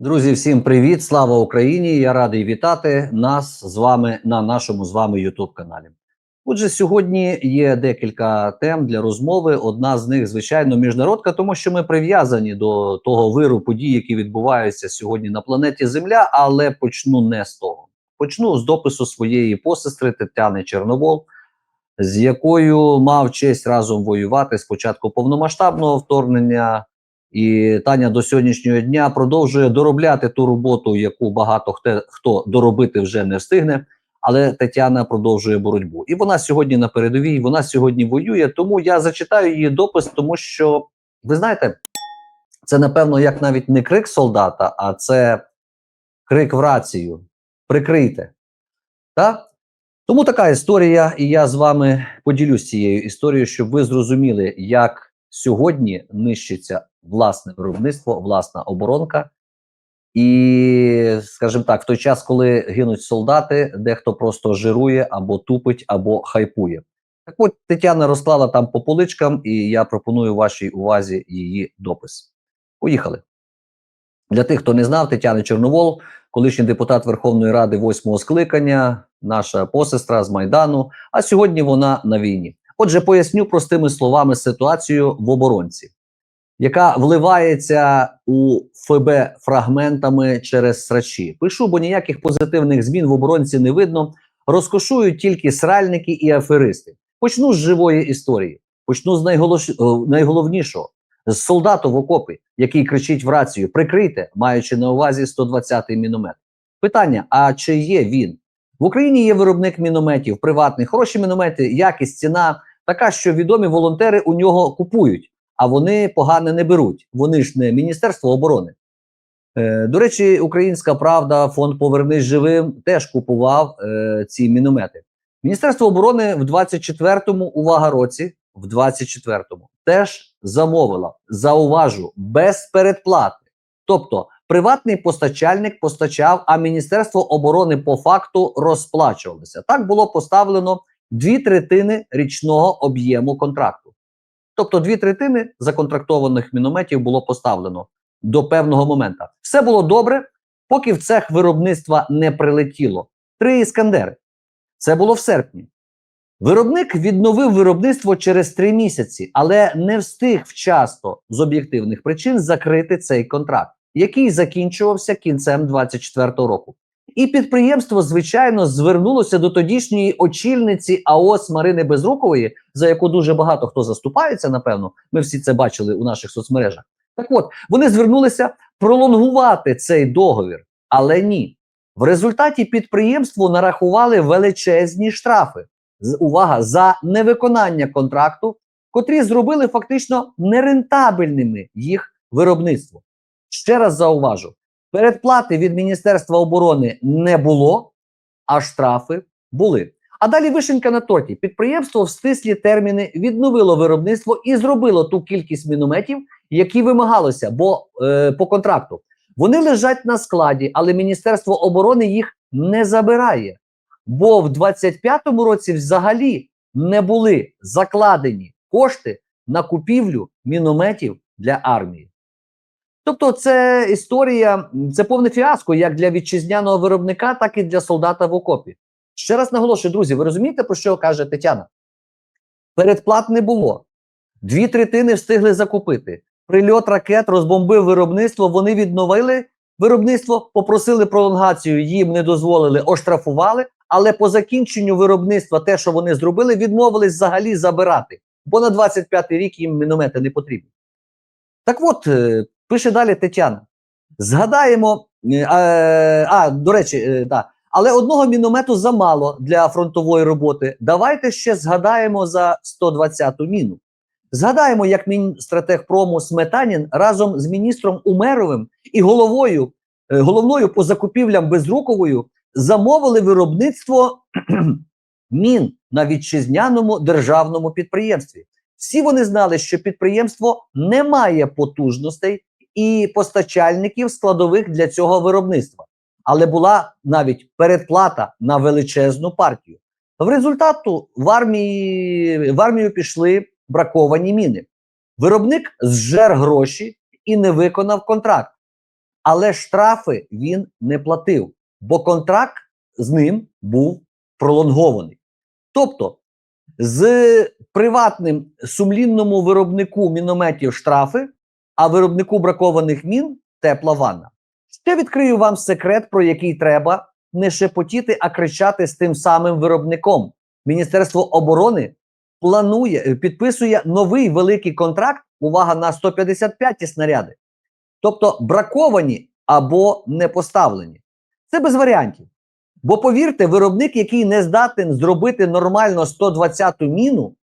Друзі, всім привіт! Слава Україні! Я радий вітати нас з вами на нашому з вами youtube каналі. Отже, сьогодні є декілька тем для розмови. Одна з них, звичайно, міжнародка, тому що ми прив'язані до того виру подій, які відбуваються сьогодні на планеті Земля, але почну не з того. Почну з допису своєї посестри Тетяни Чорновол, з якою мав честь разом воювати з початку повномасштабного вторгнення. І Таня до сьогоднішнього дня продовжує доробляти ту роботу, яку багато хто, хто доробити вже не встигне. Але Тетяна продовжує боротьбу. І вона сьогодні на передовій, вона сьогодні воює. Тому я зачитаю її допис, тому що ви знаєте, це напевно як навіть не крик солдата, а це крик в рацію. Прикрийте. Так? Тому така історія, і я з вами поділюсь цією історією, щоб ви зрозуміли, як сьогодні нищиться власне виробництво, власна оборонка. І, скажімо так, в той час, коли гинуть солдати, дехто просто жирує або тупить, або хайпує. Так от Тетяна розклала там по поличкам, і я пропоную вашій увазі її допис. Поїхали. Для тих, хто не знав, Тетяна Чорновол, колишній депутат Верховної Ради восьмого скликання, наша посестра з Майдану. А сьогодні вона на війні. Отже, поясню простими словами ситуацію в оборонці яка вливається у ФБ фрагментами через срачі. Пишу, бо ніяких позитивних змін в оборонці не видно. Розкошують тільки сральники і аферисти. Почну з живої історії. Почну з найголош... найголовнішого з солдату в окопі, який кричить в рацію: прикрийте, маючи на увазі 120-й міномет. Питання: а чи є він? В Україні є виробник мінометів, приватний, хороші міномети, якість, ціна така, що відомі волонтери у нього купують а вони погане не беруть. Вони ж не Міністерство оборони. Е, До речі, Українська Правда, фонд Повернись живим теж купував е, ці міномети. Міністерство оборони в 24-му, увага році, в 24-му теж замовило, зауважу, без передплати. Тобто приватний постачальник постачав, а Міністерство оборони по факту розплачувалося. Так було поставлено дві третини річного об'єму контракту. Тобто дві третини законтрактованих мінометів було поставлено до певного моменту. Все було добре, поки в цех виробництва не прилетіло. Три іскандери. Це було в серпні. Виробник відновив виробництво через три місяці, але не встиг вчасно з об'єктивних причин закрити цей контракт, який закінчувався кінцем 2024 року. І підприємство, звичайно, звернулося до тодішньої очільниці АОС Марини Безрукової, за яку дуже багато хто заступається. Напевно, ми всі це бачили у наших соцмережах. Так, от вони звернулися пролонгувати цей договір, але ні. В результаті підприємству нарахували величезні штрафи. Увага за невиконання контракту, котрі зробили фактично нерентабельними їх виробництво. Ще раз зауважу: Передплати від Міністерства оборони не було, а штрафи були. А далі вишенька на торті. Підприємство в стислі терміни відновило виробництво і зробило ту кількість мінометів, які вимагалося, бо е, по контракту вони лежать на складі, але Міністерство оборони їх не забирає. Бо в 25-му році взагалі не були закладені кошти на купівлю мінометів для армії. Тобто, це історія, це повне фіаско як для вітчизняного виробника, так і для солдата в окопі. Ще раз наголошую, друзі, ви розумієте, про що каже Тетяна? Передплат не було. Дві третини встигли закупити. Прильот ракет розбомбив виробництво. Вони відновили виробництво, попросили пролонгацію, їм не дозволили, оштрафували. Але по закінченню виробництва, те, що вони зробили, відмовились взагалі забирати. Бо на 25-й рік їм міномети не потрібні. Так от. Пише далі Тетяна. Згадаємо, а, а до речі, да. але одного міномету замало для фронтової роботи. Давайте ще згадаємо за 120-ту міну. Згадаємо, як Мінстратегпрому Сметанін разом з міністром Умеровим і головою, головною по закупівлям Безруковою замовили виробництво мін на вітчизняному державному підприємстві. Всі вони знали, що підприємство не має потужностей і постачальників складових для цього виробництва. Але була навіть передплата на величезну партію. В результату в армії в армію пішли браковані міни. Виробник зжер гроші і не виконав контракт. але штрафи він не платив, бо контракт з ним був пролонгований. Тобто, з приватним сумлінному виробнику мінометів штрафи, а виробнику бракованих мін тепла ванна. Ще відкрию вам секрет, про який треба не шепотіти, а кричати з тим самим виробником. Міністерство оборони планує, е, підписує новий великий контракт. Увага на 155 снаряди. Тобто браковані або не поставлені. Це без варіантів. Бо повірте, виробник, який не здатен зробити нормально 120-ту міну,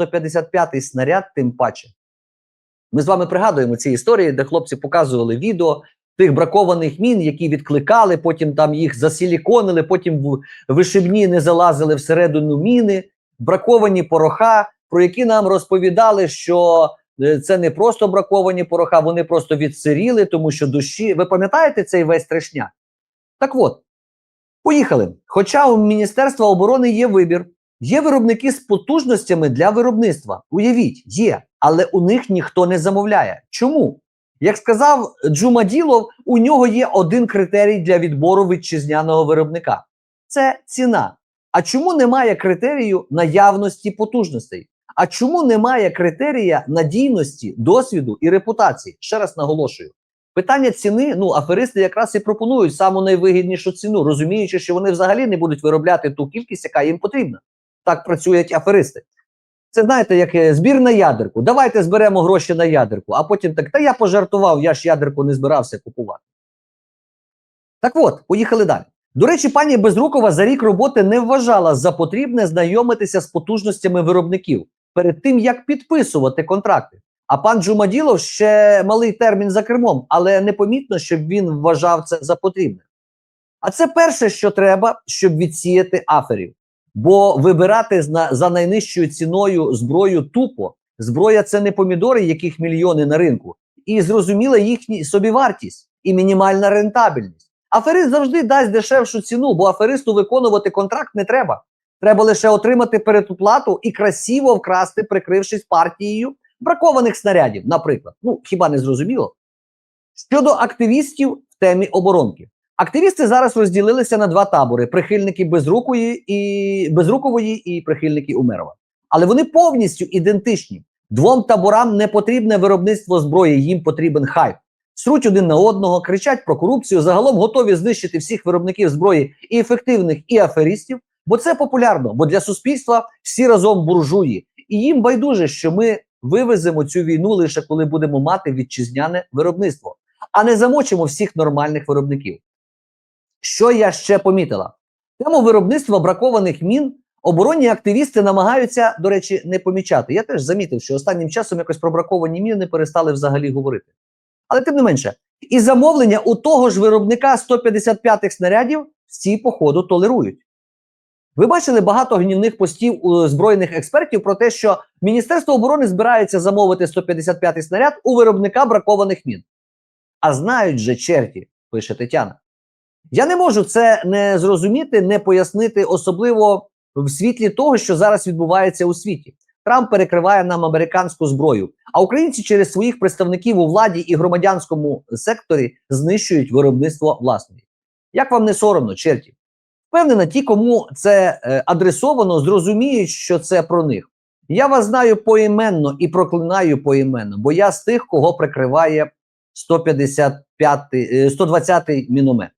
155-й снаряд, тим паче. Ми з вами пригадуємо ці історії, де хлопці показували відео тих бракованих мін, які відкликали, потім там їх засіліконили, потім в вишибні не залазили всередину міни, браковані пороха, про які нам розповідали, що е, це не просто браковані пороха, вони просто відсиріли, тому що душі. Ви пам'ятаєте цей весь трешняк? Так от, поїхали. Хоча у Міністерства оборони є вибір, є виробники з потужностями для виробництва. Уявіть, є, але у них ніхто не замовляє. Чому? Як сказав Джумаділов, у нього є один критерій для відбору вітчизняного виробника це ціна. А чому немає критерію наявності потужностей? А чому немає критерія надійності, досвіду і репутації? Ще раз наголошую. Питання ціни, ну аферисти якраз і пропонують саму найвигіднішу ціну, розуміючи, що вони взагалі не будуть виробляти ту кількість, яка їм потрібна. Так працюють аферисти. Це знаєте, як е, збір на ядерку. Давайте зберемо гроші на ядерку, а потім так, та я пожартував, я ж ядерку не збирався купувати. Так от, поїхали далі. До речі, пані Безрукова за рік роботи не вважала за потрібне знайомитися з потужностями виробників перед тим, як підписувати контракти. А пан Джумаділов ще малий термін за кермом, але непомітно, щоб він вважав це за потрібне. А це перше, що треба, щоб відсіяти аферів. Бо вибирати за найнижчою ціною зброю тупо. Зброя це не помідори, яких мільйони на ринку, і зрозуміла їхня собівартість і мінімальна рентабельність. Аферист завжди дасть дешевшу ціну, бо аферисту виконувати контракт не треба. Треба лише отримати передоплату і красиво вкрасти, прикрившись партією бракованих снарядів, наприклад. Ну хіба не зрозуміло? Щодо активістів в темі оборонки. Активісти зараз розділилися на два табори: прихильники безрукої і безрукової і прихильники Умерова. Але вони повністю ідентичні. Двом таборам не потрібне виробництво зброї, їм потрібен хайп. Сруть один на одного, кричать про корупцію, загалом готові знищити всіх виробників зброї і ефективних, і аферистів, бо це популярно, бо для суспільства всі разом буржуї. І їм байдуже, що ми вивеземо цю війну лише коли будемо мати вітчизняне виробництво, а не замочимо всіх нормальних виробників. Що я ще помітила? Тему виробництва бракованих мін оборонні активісти намагаються, до речі, не помічати. Я теж замітив, що останнім часом якось про браковані міни перестали взагалі говорити. Але тим не менше, і замовлення у того ж виробника 155-х снарядів всі, походу, толерують. Ви бачили багато гнівних постів у збройних експертів про те, що Міністерство оборони збирається замовити 155-й снаряд у виробника бракованих мін. А знають же черті, пише Тетяна. Я не можу це не зрозуміти, не пояснити, особливо в світлі того, що зараз відбувається у світі. Трамп перекриває нам американську зброю, а українці через своїх представників у владі і громадянському секторі знищують виробництво власної. Як вам не соромно, черті? Впевнена, ті, кому це е, адресовано, зрозуміють, що це про них. Я вас знаю поіменно і проклинаю поіменно, бо я з тих, кого прикриває 155, е, 120-й міномет.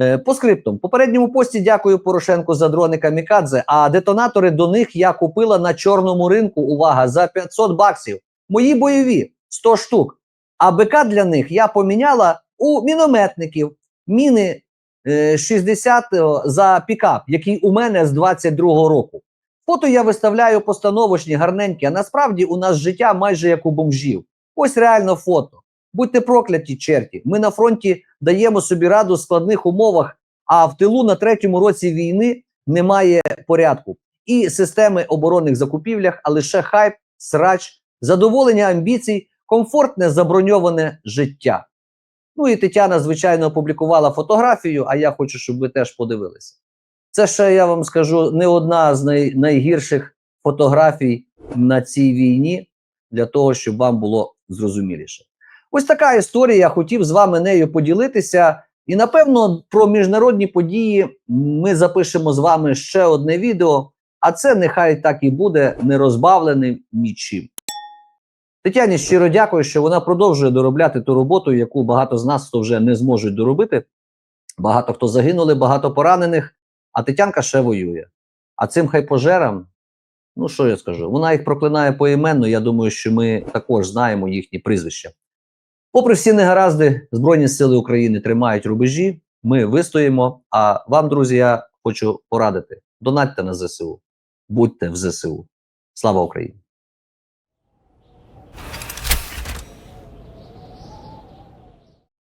Е, По скриптум. Попередньому пості дякую Порошенку за дрони Камікадзе, а детонатори до них я купила на чорному ринку, увага, за 500 баксів. Мої бойові 100 штук. А БК для них я поміняла у мінометників. Міни е, 60 за пікап, який у мене з 22-го року. Фото я виставляю постановочні, гарненькі, а насправді у нас життя майже як у бомжів. Ось реально фото. Будьте прокляті, черті. Ми на фронті даємо собі раду в складних умовах, а в тилу на третьому році війни немає порядку. І системи оборонних закупівлях, а лише хайп, срач, задоволення амбіцій, комфортне заброньоване життя. Ну і Тетяна, звичайно, опублікувала фотографію, а я хочу, щоб ви теж подивилися. Це ще я вам скажу не одна з най, найгірших фотографій на цій війні для того, щоб вам було зрозуміліше. Ось така історія. Я хотів з вами нею поділитися. І напевно про міжнародні події ми запишемо з вами ще одне відео. А це нехай так і буде не розбавленим нічим. Тетяні щиро дякую, що вона продовжує доробляти ту роботу, яку багато з нас хто вже не зможуть доробити. Багато хто загинули, багато поранених, а Тетянка ще воює. А цим хай пожерам, ну що я скажу, вона їх проклинає поіменно. Я думаю, що ми також знаємо їхні прізвища. Попри всі негаразди, Збройні Сили України тримають рубежі. Ми вистоїмо. А вам, друзі, я хочу порадити: донатьте на ЗСУ, будьте в ЗСУ. Слава Україні!